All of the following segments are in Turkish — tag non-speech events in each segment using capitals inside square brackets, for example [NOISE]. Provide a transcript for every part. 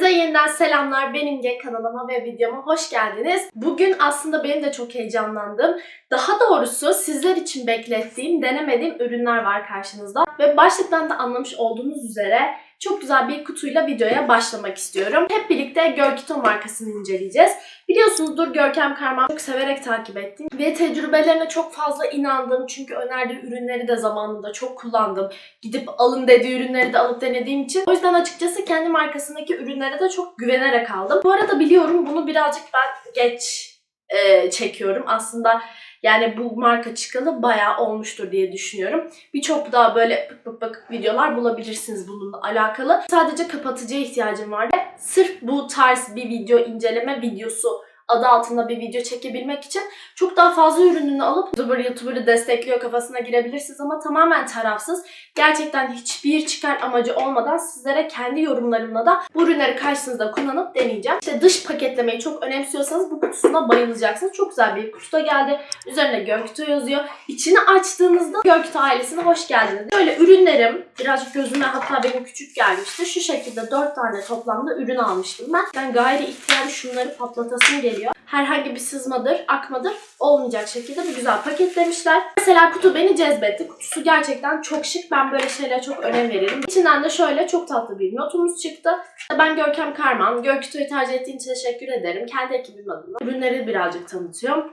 Herkese yeniden selamlar. Benim Ge kanalıma ve videoma hoş geldiniz. Bugün aslında benim de çok heyecanlandığım, daha doğrusu sizler için beklettiğim, denemediğim ürünler var karşınızda. Ve başlıktan da anlamış olduğunuz üzere çok güzel bir kutuyla videoya başlamak istiyorum. Hep birlikte Görkito markasını inceleyeceğiz. Biliyorsunuzdur Görkem Karman çok severek takip ettim ve tecrübelerine çok fazla inandım. Çünkü önerdiği ürünleri de zamanında çok kullandım. Gidip alın dediği ürünleri de alıp denediğim için. O yüzden açıkçası kendi markasındaki ürünlere de çok güvenerek aldım. Bu arada biliyorum bunu birazcık ben geç e, çekiyorum. Aslında yani bu marka çıkalı bayağı olmuştur diye düşünüyorum. Birçok daha böyle pık pık pık videolar bulabilirsiniz bununla alakalı. Sadece kapatıcıya ihtiyacım vardı. Sırf bu tarz bir video inceleme videosu adı altında bir video çekebilmek için çok daha fazla ürününü alıp YouTuber YouTuber'ı destekliyor kafasına girebilirsiniz ama tamamen tarafsız. Gerçekten hiçbir çıkar amacı olmadan sizlere kendi yorumlarımla da bu ürünleri karşınızda kullanıp deneyeceğim. İşte dış paketlemeyi çok önemsiyorsanız bu kutusuna bayılacaksınız. Çok güzel bir kutuda geldi. Üzerine Göktuğ yazıyor. İçini açtığınızda Göktuğ ailesine hoş geldiniz. Böyle ürünlerim birazcık gözüme hatta benim küçük gelmişti. Şu şekilde 4 tane toplamda ürün almıştım ben. Ben gayri ihtiyari şunları patlatasım geliyor. Herhangi bir sızmadır, akmadır olmayacak şekilde bu güzel paketlemişler. Mesela kutu beni cezbetti. Kutusu gerçekten çok şık. Ben böyle şeylere çok önem veririm. İçinden de şöyle çok tatlı bir notumuz çıktı. Ben Görkem Karman. Görkütü'yü tercih ettiğin için teşekkür ederim. Kendi ekibim adına. Ürünleri birazcık tanıtıyorum.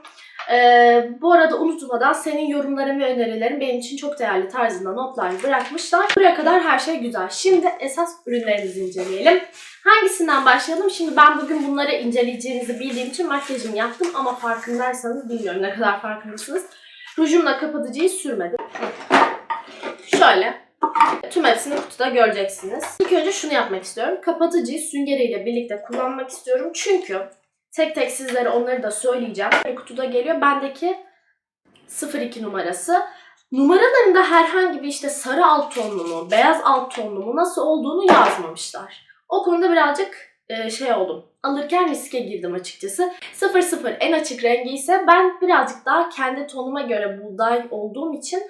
Ee, bu arada unutmadan senin yorumların ve önerilerin benim için çok değerli tarzında notlar bırakmışlar. Buraya kadar her şey güzel. Şimdi esas ürünlerimizi inceleyelim. Hangisinden başlayalım? Şimdi ben bugün bunları inceleyeceğinizi bildiğim için makyajımı yaptım ama farkındaysanız bilmiyorum ne kadar farkındasınız. Rujumla kapatıcıyı sürmedim. Şöyle. Tüm hepsini kutuda göreceksiniz. İlk önce şunu yapmak istiyorum. Kapatıcıyı süngeriyle birlikte kullanmak istiyorum. Çünkü tek tek sizlere onları da söyleyeceğim. Kutuda geliyor. Bendeki 02 numarası. Numaralarında herhangi bir işte sarı alt tonlu mu, beyaz alt tonlu mu nasıl olduğunu yazmamışlar. O konuda birazcık e, şey oldum. Alırken riske girdim açıkçası. 00 en açık rengi ise ben birazcık daha kendi tonuma göre buğday olduğum için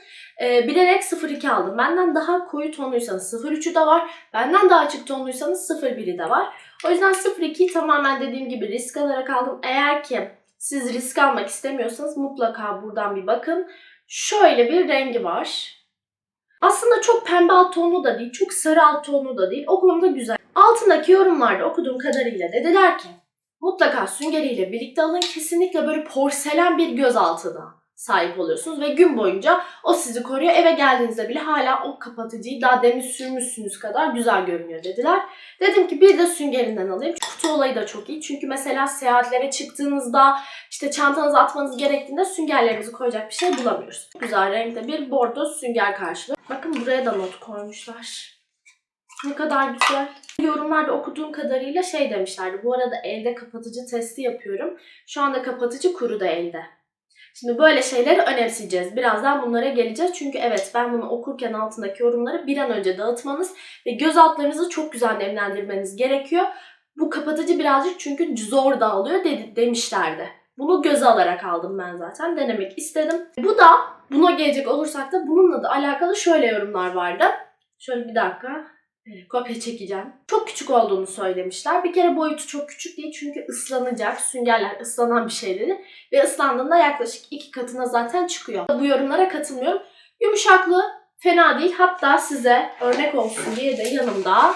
e, bilerek 02 aldım. Benden daha koyu tonluysanız 03'ü de var. Benden daha açık tonluysanız 01'i de var. O yüzden 02'yi tamamen dediğim gibi risk alarak aldım. Eğer ki siz risk almak istemiyorsanız mutlaka buradan bir bakın. Şöyle bir rengi var. Aslında çok pembe alt tonlu da değil, çok sarı alt tonlu da değil. O konuda güzel. Altındaki yorumlarda okuduğum kadarıyla dediler ki mutlaka süngeriyle birlikte alın. Kesinlikle böyle porselen bir gözaltına sahip oluyorsunuz ve gün boyunca o sizi koruyor. Eve geldiğinizde bile hala o kapatıcıyı daha demin sürmüşsünüz kadar güzel görünüyor dediler. Dedim ki bir de süngerinden alayım. Kutu olayı da çok iyi. Çünkü mesela seyahatlere çıktığınızda işte çantanızı atmanız gerektiğinde süngerlerinizi koyacak bir şey bulamıyoruz. Güzel renkte bir bordo sünger karşılığı. Bakın buraya da not koymuşlar. Ne kadar güzel. Yorumlarda okuduğum kadarıyla şey demişlerdi. Bu arada elde kapatıcı testi yapıyorum. Şu anda kapatıcı kuru da elde. Şimdi böyle şeyleri önemseyeceğiz. Birazdan bunlara geleceğiz. Çünkü evet ben bunu okurken altındaki yorumları bir an önce dağıtmanız ve göz altlarınızı çok güzel nemlendirmeniz gerekiyor. Bu kapatıcı birazcık çünkü zor dağılıyor dedi, demişlerdi. Bunu göze alarak aldım ben zaten. Denemek istedim. Bu da buna gelecek olursak da bununla da alakalı şöyle yorumlar vardı. Şöyle bir dakika. Kopya çekeceğim. Çok küçük olduğunu söylemişler. Bir kere boyutu çok küçük değil çünkü ıslanacak. Süngerler ıslanan bir şeyleri. Ve ıslandığında yaklaşık iki katına zaten çıkıyor. Bu yorumlara katılmıyorum. Yumuşaklığı fena değil. Hatta size örnek olsun diye de yanımda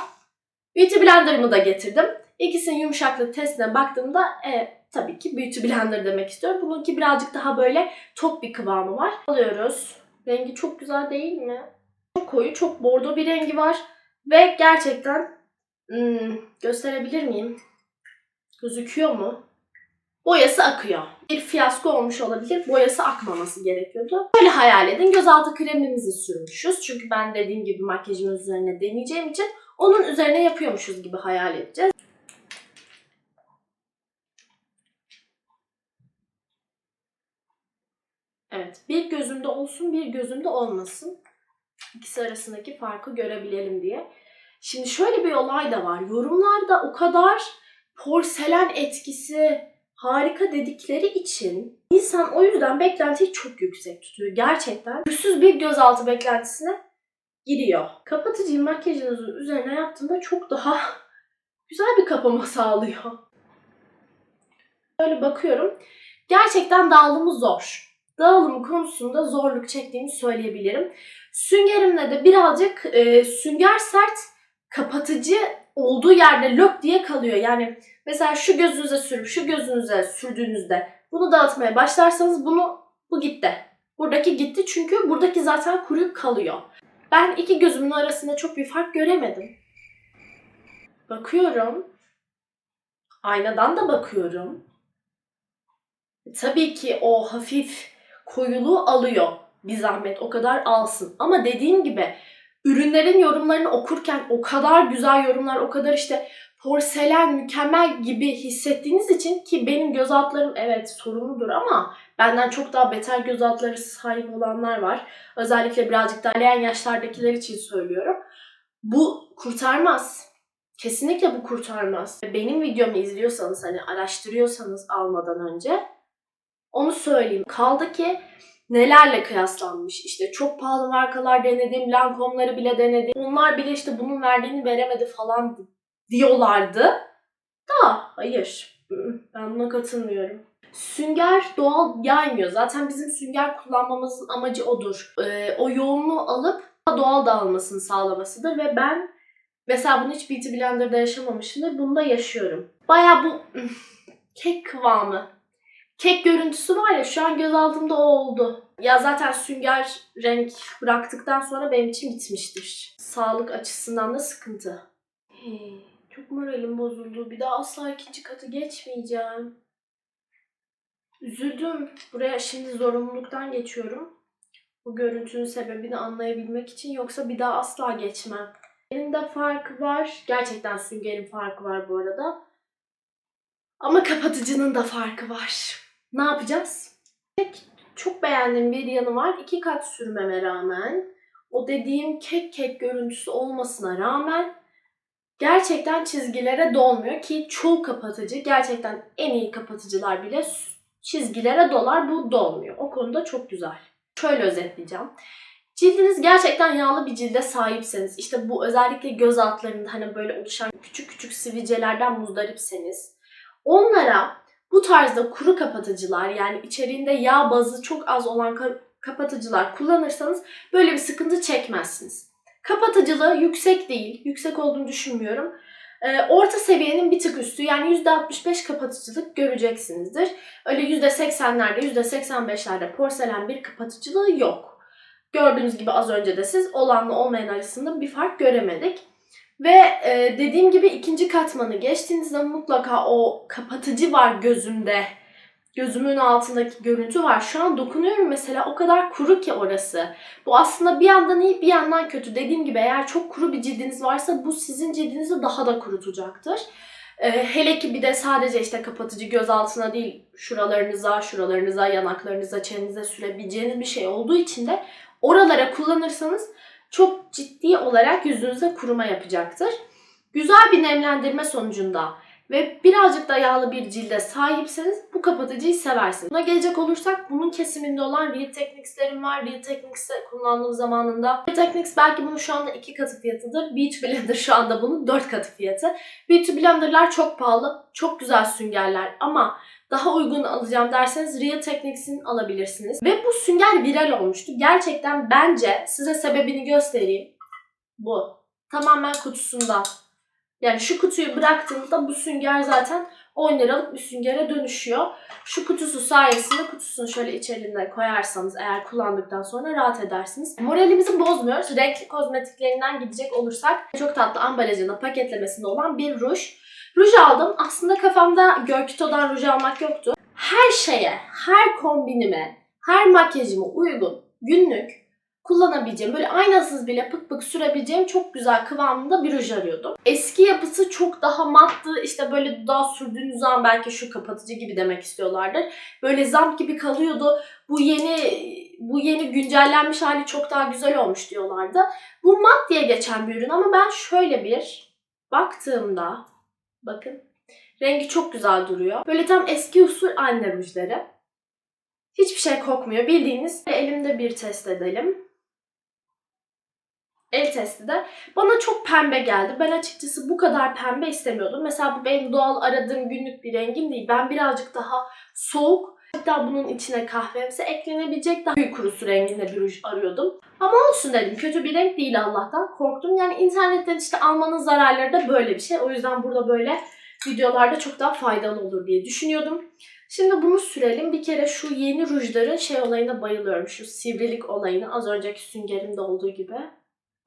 Beauty Blender'ımı da getirdim. İkisinin yumuşaklık testine baktığımda e, tabii ki Beauty Blender demek istiyorum. Bununki birazcık daha böyle top bir kıvamı var. Alıyoruz. Rengi çok güzel değil mi? Çok koyu, çok bordo bir rengi var. Ve gerçekten hmm, gösterebilir miyim? Gözüküyor mu? Boyası akıyor. Bir fiyasko olmuş olabilir. Boyası akmaması gerekiyordu. Böyle hayal edin. Gözaltı kremimizi sürmüşüz. Çünkü ben dediğim gibi makyajımın üzerine deneyeceğim için onun üzerine yapıyormuşuz gibi hayal edeceğiz. Evet. Bir gözümde olsun, bir gözümde olmasın. İkisi arasındaki farkı görebilelim diye. Şimdi şöyle bir olay da var. Yorumlarda o kadar porselen etkisi harika dedikleri için insan o yüzden beklentiyi çok yüksek tutuyor. Gerçekten yüzsüz bir gözaltı beklentisine giriyor. Kapatıcıyı makyajınızın üzerine yaptığında çok daha [LAUGHS] güzel bir kapama sağlıyor. Böyle bakıyorum. Gerçekten dağılımı zor. Dağılım konusunda zorluk çektiğimi söyleyebilirim. Süngerimle de birazcık e, sünger sert kapatıcı olduğu yerde lök diye kalıyor. Yani mesela şu gözünüze sürüp şu gözünüze sürdüğünüzde bunu dağıtmaya başlarsanız bunu bu gitti. Buradaki gitti çünkü buradaki zaten kuruyup kalıyor. Ben iki gözümün arasında çok bir fark göremedim. Bakıyorum. Aynadan da bakıyorum. Tabii ki o hafif koyuluğu alıyor. Bir zahmet o kadar alsın. Ama dediğim gibi ürünlerin yorumlarını okurken o kadar güzel yorumlar, o kadar işte porselen mükemmel gibi hissettiğiniz için ki benim göz altlarım evet sorunludur ama benden çok daha beter göz altları sahip olanlar var. Özellikle birazcık daha yaşlardakiler için söylüyorum. Bu kurtarmaz. Kesinlikle bu kurtarmaz. Benim videomu izliyorsanız hani araştırıyorsanız almadan önce onu söyleyeyim. Kaldı ki nelerle kıyaslanmış. İşte çok pahalı markalar denedim, Lancome'ları bile denedim. Onlar bile işte bunun verdiğini veremedi falan diyorlardı. Da hayır. Ben buna katılmıyorum. Sünger doğal yaymıyor. Zaten bizim sünger kullanmamızın amacı odur. Ee, o yoğunluğu alıp doğal dağılmasını sağlamasıdır ve ben mesela bunu hiç Beauty Blender'da yaşamamışımdır. Bunda yaşıyorum. Baya bu [LAUGHS] kek kıvamı. Kek görüntüsü var ya şu an göz altımda o oldu. Ya zaten sünger renk bıraktıktan sonra benim için bitmiştir. Sağlık açısından da sıkıntı. Hey, çok moralim bozuldu. Bir daha asla ikinci katı geçmeyeceğim. Üzüldüm. Buraya şimdi zorunluluktan geçiyorum. Bu görüntünün sebebini anlayabilmek için yoksa bir daha asla geçmem. Benim de farkı var. Gerçekten süngerin farkı var bu arada. Ama kapatıcının da farkı var. Ne yapacağız? Çok beğendiğim bir yanı var. İki kat sürmeme rağmen o dediğim kek kek görüntüsü olmasına rağmen gerçekten çizgilere dolmuyor ki çoğu kapatıcı gerçekten en iyi kapatıcılar bile çizgilere dolar bu dolmuyor. O konuda çok güzel. Şöyle özetleyeceğim. Cildiniz gerçekten yağlı bir cilde sahipseniz, işte bu özellikle göz altlarında hani böyle oluşan küçük küçük sivilcelerden muzdaripseniz, onlara bu tarzda kuru kapatıcılar yani içeriğinde yağ bazı çok az olan ka- kapatıcılar kullanırsanız böyle bir sıkıntı çekmezsiniz. Kapatıcılığı yüksek değil, yüksek olduğunu düşünmüyorum. Ee, orta seviyenin bir tık üstü yani %65 kapatıcılık göreceksinizdir. Öyle %80'lerde, %85'lerde porselen bir kapatıcılığı yok. Gördüğünüz gibi az önce de siz olanla olmayan arasında bir fark göremedik. Ve e, dediğim gibi ikinci katmanı geçtiğinizde mutlaka o kapatıcı var gözümde. Gözümün altındaki görüntü var. Şu an dokunuyorum mesela o kadar kuru ki orası. Bu aslında bir yandan iyi bir yandan kötü. Dediğim gibi eğer çok kuru bir cildiniz varsa bu sizin cildinizi daha da kurutacaktır. E, hele ki bir de sadece işte kapatıcı göz altına değil şuralarınıza, şuralarınıza, yanaklarınıza, çenenize sürebileceğiniz bir şey olduğu için de oralara kullanırsanız çok ciddi olarak yüzünüzde kuruma yapacaktır. Güzel bir nemlendirme sonucunda ve birazcık da yağlı bir cilde sahipseniz bu kapatıcıyı seversiniz. Buna gelecek olursak bunun kesiminde olan Real Techniques'lerim var. Real Techniques'e kullandığım zamanında. Real Techniques belki bunun şu anda iki katı fiyatıdır. Beauty Blender şu anda bunun dört katı fiyatı. Beauty Blender'lar çok pahalı. Çok güzel süngerler ama daha uygun alacağım derseniz Real Techniques'in alabilirsiniz. Ve bu sünger viral olmuştu. Gerçekten bence size sebebini göstereyim. Bu. Tamamen kutusunda. Yani şu kutuyu bıraktığınızda bu sünger zaten 10 liralık bir süngere dönüşüyor. Şu kutusu sayesinde kutusunu şöyle içeriğine koyarsanız eğer kullandıktan sonra rahat edersiniz. Moralimizi bozmuyoruz. Renkli kozmetiklerinden gidecek olursak çok tatlı ambalajında paketlemesinde olan bir ruj. Ruj aldım. Aslında kafamda Görkito'dan ruj almak yoktu. Her şeye, her kombinime, her makyajıma uygun günlük kullanabileceğim, böyle aynasız bile pık pık sürebileceğim çok güzel kıvamında bir ruj arıyordum. Eski yapısı çok daha mattı. İşte böyle dudağa sürdüğünüz zaman belki şu kapatıcı gibi demek istiyorlardır. Böyle zamp gibi kalıyordu. Bu yeni bu yeni güncellenmiş hali çok daha güzel olmuş diyorlardı. Bu mat diye geçen bir ürün ama ben şöyle bir baktığımda bakın rengi çok güzel duruyor. Böyle tam eski usul anne rujları. Hiçbir şey kokmuyor. Bildiğiniz elimde bir test edelim. El testi de bana çok pembe geldi. Ben açıkçası bu kadar pembe istemiyordum. Mesela bu benim doğal aradığım günlük bir rengim değil. Ben birazcık daha soğuk hatta bunun içine kahvemsi eklenebilecek daha gül kurusu renginde bir ruj arıyordum. Ama olsun dedim. Kötü bir renk değil Allah'tan. Korktum. Yani internetten işte almanın zararları da böyle bir şey. O yüzden burada böyle videolarda çok daha faydalı olur diye düşünüyordum. Şimdi bunu sürelim. Bir kere şu yeni rujların şey olayına bayılıyorum. Şu sivrilik olayına az önceki süngerimde olduğu gibi.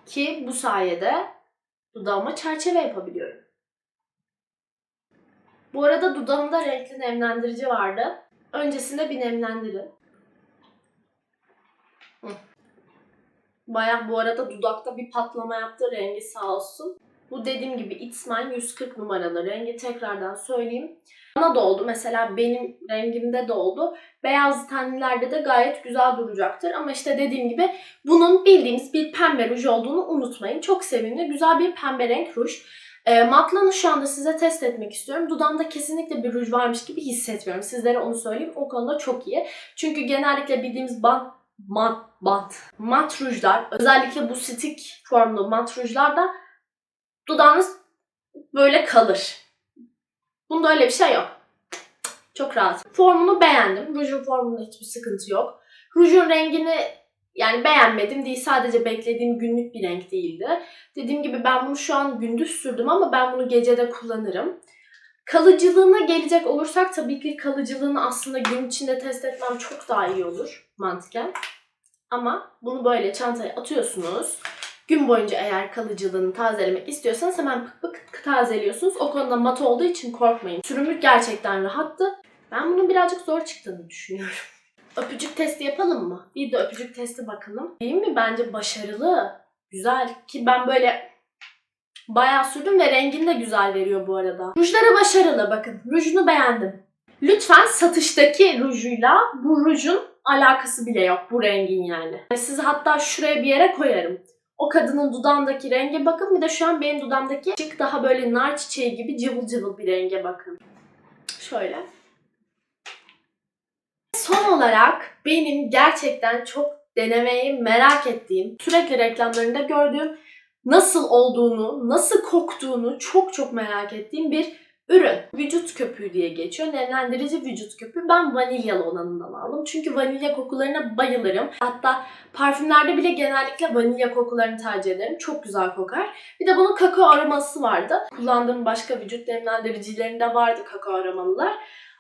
Ki bu sayede dudağıma çerçeve yapabiliyorum. Bu arada dudağımda renkli nemlendirici vardı. Öncesinde bir nemlendirin. Hı. Bayağı bu arada dudakta bir patlama yaptı rengi sağ olsun. Bu dediğim gibi It's Mine 140 numaralı rengi tekrardan söyleyeyim. Bana da oldu. Mesela benim rengimde de oldu. Beyaz tenlilerde de gayet güzel duracaktır. Ama işte dediğim gibi bunun bildiğimiz bir pembe ruj olduğunu unutmayın. Çok sevimli, güzel bir pembe renk ruj. E, matlarını şu anda size test etmek istiyorum. Dudağımda kesinlikle bir ruj varmış gibi hissetmiyorum. Sizlere onu söyleyeyim. O konuda çok iyi. Çünkü genellikle bildiğimiz bant, mat, bant, mat rujlar, özellikle bu stick formlu mat rujlarda dudağınız böyle kalır. Bunda öyle bir şey yok. Çok rahat. Formunu beğendim. Rujun formunda hiçbir sıkıntı yok. Rujun rengini yani beğenmedim değil. Sadece beklediğim günlük bir renk değildi. Dediğim gibi ben bunu şu an gündüz sürdüm ama ben bunu gecede kullanırım. Kalıcılığına gelecek olursak tabii ki kalıcılığını aslında gün içinde test etmem çok daha iyi olur mantıken. Ama bunu böyle çantaya atıyorsunuz. Gün boyunca eğer kalıcılığını tazelemek istiyorsanız hemen pık pık tazeliyorsunuz. O konuda mat olduğu için korkmayın. Sürümü gerçekten rahattı. Ben bunun birazcık zor çıktığını düşünüyorum. [LAUGHS] Öpücük testi yapalım mı? Bir de öpücük testi bakalım. Değil mi? Bence başarılı. Güzel. Ki ben böyle bayağı sürdüm ve rengini de güzel veriyor bu arada. Rujları başarılı bakın. Rujunu beğendim. Lütfen satıştaki rujuyla bu rujun alakası bile yok. Bu rengin yani. Sizi hatta şuraya bir yere koyarım. O kadının dudağındaki renge bakın. Bir de şu an benim dudağımdaki şık daha böyle nar çiçeği gibi cıvıl cıvıl bir renge bakın. Şöyle. Son olarak benim gerçekten çok denemeyi merak ettiğim, sürekli reklamlarında gördüğüm, nasıl olduğunu, nasıl koktuğunu çok çok merak ettiğim bir ürün. Vücut köpüğü diye geçiyor. Nemlendirici vücut köpüğü. Ben vanilyalı olanından aldım. Çünkü vanilya kokularına bayılırım. Hatta parfümlerde bile genellikle vanilya kokularını tercih ederim. Çok güzel kokar. Bir de bunun kakao aroması vardı. Kullandığım başka vücut nemlendiricilerinde vardı kakao aromalılar.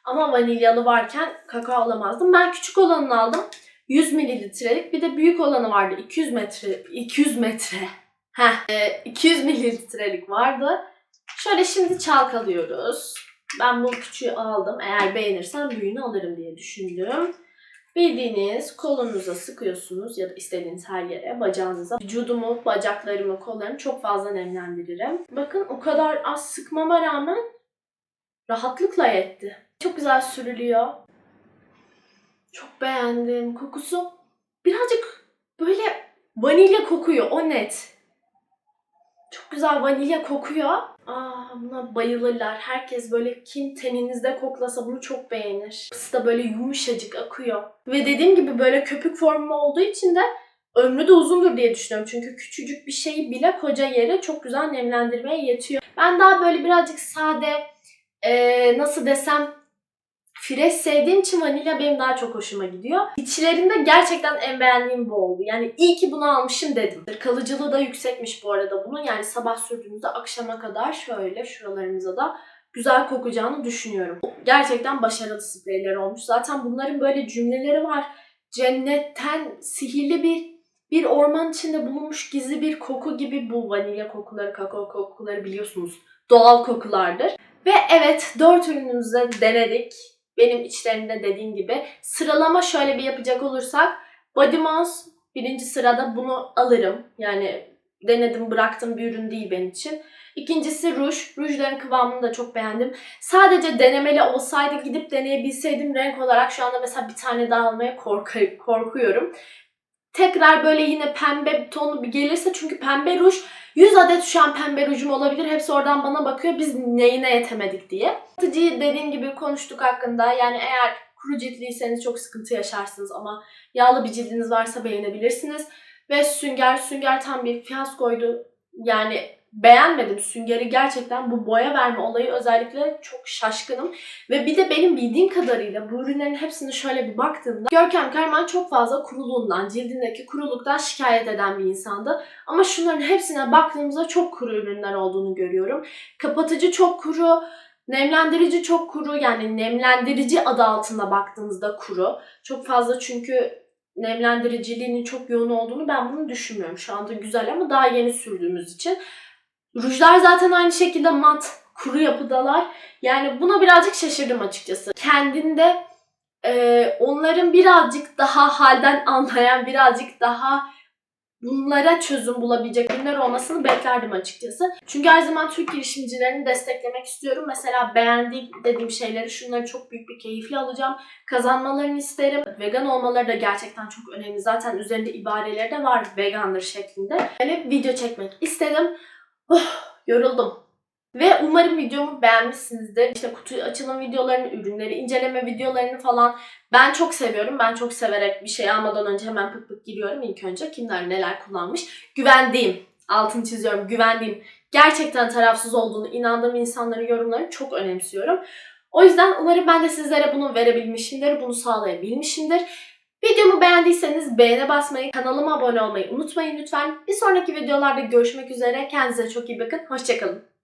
Ama vanilyalı varken kakao alamazdım. Ben küçük olanını aldım. 100 mililitrelik. Bir de büyük olanı vardı. 200 metre. 200 metre. Heh. e, 200 mililitrelik vardı. Şöyle şimdi çalkalıyoruz. Ben bu küçüğü aldım. Eğer beğenirsem büyüğünü alırım diye düşündüm. Bildiğiniz kolunuza sıkıyorsunuz ya da istediğiniz her yere, bacağınıza. Vücudumu, bacaklarımı, kollarımı çok fazla nemlendiririm. Bakın o kadar az sıkmama rağmen rahatlıkla yetti. Çok güzel sürülüyor. Çok beğendim. Kokusu birazcık böyle vanilya kokuyor. O net. Çok güzel vanilya kokuyor. Aa buna bayılırlar. Herkes böyle kim teninizde koklasa bunu çok beğenir. Yapısı da böyle yumuşacık akıyor. Ve dediğim gibi böyle köpük formu olduğu için de ömrü de uzundur diye düşünüyorum. Çünkü küçücük bir şeyi bile koca yere çok güzel nemlendirmeye yetiyor. Ben daha böyle birazcık sade, ee, nasıl desem fresh sevdiğim için vanilya benim daha çok hoşuma gidiyor. İçlerinde gerçekten en beğendiğim bu oldu. Yani iyi ki bunu almışım dedim. Kalıcılığı da yüksekmiş bu arada bunun. Yani sabah sürdüğümüzde akşama kadar şöyle şuralarımıza da güzel kokacağını düşünüyorum. Gerçekten başarılı spreyler olmuş. Zaten bunların böyle cümleleri var. Cennetten sihirli bir bir orman içinde bulunmuş gizli bir koku gibi bu vanilya kokuları, kakao kokuları biliyorsunuz. Doğal kokulardır. Ve evet dört ürünümüzü de denedik. Benim içlerinde dediğim gibi. Sıralama şöyle bir yapacak olursak. Body Moss birinci sırada bunu alırım. Yani denedim bıraktım bir ürün değil benim için. İkincisi ruj. Rujların kıvamını da çok beğendim. Sadece denemeli olsaydı gidip deneyebilseydim renk olarak şu anda mesela bir tane daha almaya korku- korkuyorum. Tekrar böyle yine pembe tonu bir gelirse çünkü pembe ruj 100 adet şu an pembe rujum olabilir. Hepsi oradan bana bakıyor. Biz neyine yetemedik diye. Satıcıyı dediğim gibi konuştuk hakkında. Yani eğer kuru ciltliyseniz çok sıkıntı yaşarsınız ama yağlı bir cildiniz varsa beğenebilirsiniz. Ve sünger, sünger tam bir fiyaskoydu. Yani beğenmedim süngeri gerçekten bu boya verme olayı özellikle çok şaşkınım. Ve bir de benim bildiğim kadarıyla bu ürünlerin hepsini şöyle bir baktığımda Görkem Karaman çok fazla kuruluğundan, cildindeki kuruluktan şikayet eden bir insandı. Ama şunların hepsine baktığımızda çok kuru ürünler olduğunu görüyorum. Kapatıcı çok kuru, nemlendirici çok kuru yani nemlendirici adı altında baktığınızda kuru. Çok fazla çünkü nemlendiriciliğinin çok yoğun olduğunu ben bunu düşünmüyorum. Şu anda güzel ama daha yeni sürdüğümüz için. Rujlar zaten aynı şekilde mat, kuru yapıdalar. Yani buna birazcık şaşırdım açıkçası. Kendinde e, onların birazcık daha halden anlayan, birazcık daha bunlara çözüm bulabilecek ürünler olmasını beklerdim açıkçası. Çünkü her zaman Türk girişimcilerini desteklemek istiyorum. Mesela beğendiğim dediğim şeyleri şunları çok büyük bir keyifle alacağım. Kazanmalarını isterim. Vegan olmaları da gerçekten çok önemli. Zaten üzerinde ibareleri de var vegandır şeklinde. Yani video çekmek istedim. Oh, yoruldum. Ve umarım videomu beğenmişsinizdir. İşte kutu açılım videolarını, ürünleri inceleme videolarını falan ben çok seviyorum. Ben çok severek bir şey almadan önce hemen pıt pıt giriyorum ilk önce. Kimler neler kullanmış. Güvendiğim, altını çiziyorum, güvendiğim, gerçekten tarafsız olduğunu inandığım insanların yorumlarını çok önemsiyorum. O yüzden umarım ben de sizlere bunu verebilmişimdir, bunu sağlayabilmişimdir. Videomu beğendiyseniz beğene basmayı, kanalıma abone olmayı unutmayın lütfen. Bir sonraki videolarda görüşmek üzere. Kendinize çok iyi bakın. Hoşçakalın.